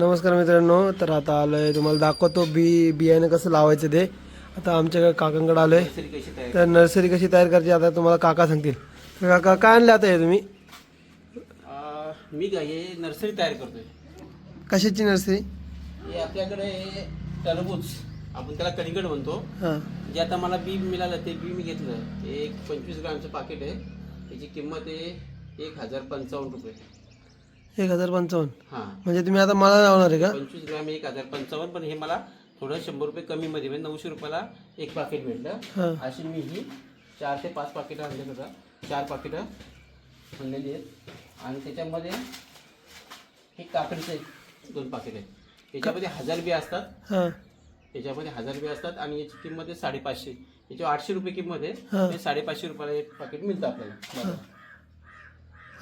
नमस्कार मित्रांनो तर आता आलोय तुम्हाला दाखवतो बी बियाणं कसं लावायचं ते. आता आमच्या काकांकडे आलोय. तयार तर नर्सरी कशी तयार करायची आता तुम्हाला काका सांगतील. काका काय आणलं आता हे तुम्ही? मी काय नर्सरी तयार करतोय. कशाची नर्सरी? हे आपल्याकडे टरबूज आपण त्याला कलिंगड म्हणतो. जे आता मला बी मिळालं ते बी मी घेतलं. एक पंचवीस ग्रामचं पाकिट आहे. त्याची किंमत आहे एक हजार पंचावन्न रुपये. एक हजार पंचावन्न. हां. म्हणजे तुम्ही आता मला लावणार आहे का? पंचवीस ग्राम एक हजार पंचावन्न पण हे मला थोडं शंभर रुपये कमीमध्ये म्हणजे नऊशे रुपयाला एक पाकिट भेटलं. हां. अशी मी ही चार ते पाच पाकिटं आणले होता चार पाकिटं आणलेली आहेत. आणि त्याच्यामध्ये हे काकडीचे दोन पाकिट आहेत. त्याच्यामध्ये हजार बी असतात. हां. त्याच्यामध्ये हजार बी असतात आणि याची किंमत आहे साडेपाचशे. याच्यावर आठशे रुपये किंमत हां. आहे ते साडेपाचशे रुपयाला एक पाकिट मिळतं आपल्याला.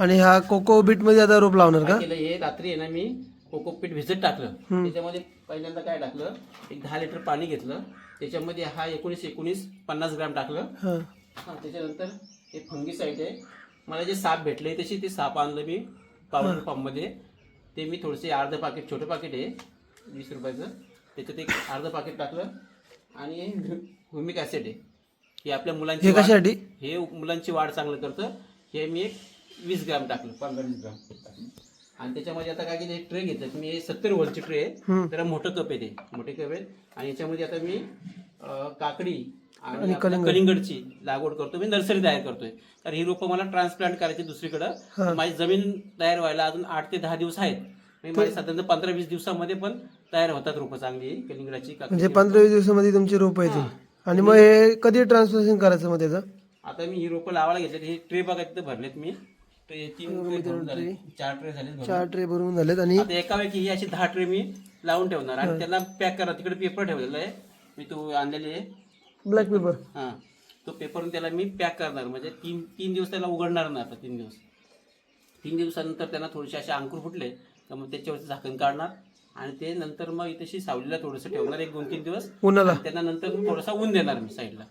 आणि हा कोको बीटमध्ये आता रोप लावणार का? केलं हे रात्री आहे ना मी कोकोपीट भिजत टाकलं. त्याच्यामध्ये पहिल्यांदा काय टाकलं एक दहा लिटर पाणी घेतलं. त्याच्यामध्ये हा एकोणीस एकोणीस पन्नास ग्राम टाकलं. हां. हा त्याच्यानंतर हे फंगीसाईड आहे. मला जे साप भेटले तशी ते साप आणलं मी पावडर पंपमध्ये ते मी थोडेसे अर्ध पाकिट छोटं पाकिट आहे वीस रुपयाचं. त्याच्यात एक अर्ध पाकिट टाकलं. आणि ह्युमिक ॲसिड आहे. हे आपल्या मुलांची हे वाढ- कशासाठी? हे मुलांची वाढ चांगलं करतं. हे मी एक वीस ग्राम टाकलं पंधरा वीस ग्राम टाकलं. आणि त्याच्यामध्ये आता काय केलं ट्रे घेतलं. मी सत्तर वरची ट्रे आहे. त्याला मोठं कप आहे ते. मोठे कप आहेत. आणि याच्यामध्ये आता मी अं, काकडी आणि आपल्या कलिंगडची लागवड करतो मी नर्सरी तयार करतोय. तर ही रोपं मला ट्रान्सप्लांट करायची दुसरीकडं. माझी जमीन तयार व्हायला अजून आठ ते दहा दिवस आहेत. माझी साधारण पंधरा वीस दिवसामध्ये पण तयार होतात रोपं चांगली. कलिंगडाची काकडी म्हणजे पंधरा वीस दिवसामध्ये तुमची रोप येतील. आणि मग हे कधी ट्रान्सलेशन करायचं मग त्याचं? आता मी ही रोपं लावायला घेतले हे ट्रे बघा तिथे भरलेत मी. ट्रे तीन ट्रे भरून झाले चार ट्रे झाले. चार ट्रे भरून झालेत आणि आता एका वेळी ही अशी दहा ट्रे मी लावून ठेवणार. आणि त्याला पॅक करा. तिकडे पेपर ठेवलेला आहे. मी तो आणलेले आहे. ब्लॅक पेपर हां. तो पेपरून त्याला मी पॅक करणार. म्हणजे तीन तीन दिवस त्याला उघडणार नाही आता तीन दिवस. तीन दिवसानंतर त्यांना थोडेसे असे अंकुर फुटले. तर मग त्याच्यावरचं झाकण काढणार. आणि ते नंतर मग इथेशी सावलीला थोडंसं ठेवणार. एक दोन तीन दिवस. उन्हाला. त्यांना नंतर थोडासा ऊन देणार मी साईडला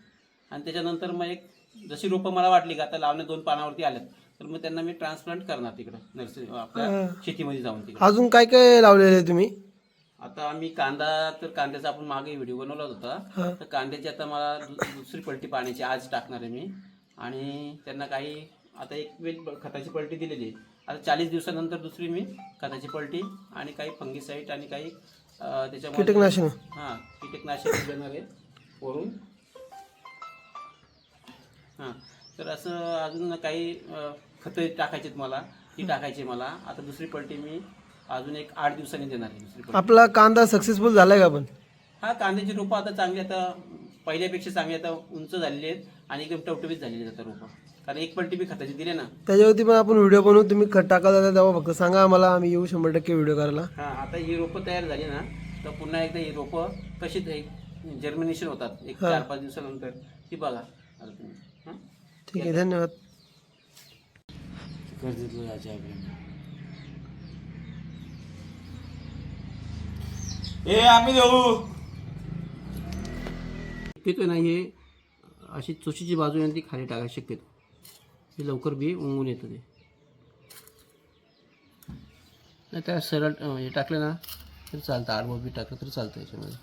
आणि त्याच्यानंतर मग एक जशी रोपं मला वाटली का आता लावणे दोन पानावरती आल्यात तर मग त्यांना मी ट्रान्सप्लांट करणार तिकडं नर्सरी आपल्या शेतीमध्ये जाऊन तिकडे. अजून काय काय लावलेलं आहे तुम्ही? आता आम्ही कांदा तर कांद्याचा आपण मागे व्हिडिओ बनवला होता. तर कांद्याची आता मला दु- दुसरी पलटी पाण्याची आज टाकणार आहे मी. आणि त्यांना काही आता एक वेळ ब- खताची पलटी दिलेली आहे. आता चाळीस दिवसानंतर दुसरी मी खताची पलटी आणि काही फंगीसाईड आणि काही अं, त्याच्यामध्ये कीटकनाशक. हां कीटकनाशक देणार आहे वरून. हां. तर असं अजून काही खतं टाकायची मला ती टाकायची मला. आता दुसरी पलटी मी अजून एक आठ दिवसांनी देणार आहे दुसरी पलटी. आपला कांदा सक्सेसफुल झालाय का पण? हा कांद्याची रोपं आता चांगली आता पहिल्यापेक्षा चांगली आता उंच झालेली आहेत आणि एकदम टवटवीत झालेली आहेत आता रोपं. कारण एक पलटी मी खताची दिली ना. त्याच्यावरती पण आपण व्हिडिओ बनवू. तुम्ही खत टाका जाता तेव्हा फक्त सांगा आम्हाला. आम्ही येऊ शंभर टक्के व्हिडिओ करायला. हा आता ही रोपं तयार झाली ना तर पुन्हा एकदा ही रोपं कशी जर्मिनेशन होतात. एक चार पाच दिवसानंतर. ती बघा. आता तुम्ही? ठीक आहे धन्यवाद. कर्जतला जायचे आपल्याला. ए आम्ही देऊ. शक्यतो ना हे अशी चोशीची बाजू आहे ना ती खाली टाकायला शक्यतो. हे लवकर बी उंगून येतं ते. नाही त्या सरळ हे टाकलं ना तरी चालतं. आडवं बी टाकलं तरी चालतं याच्यामध्ये.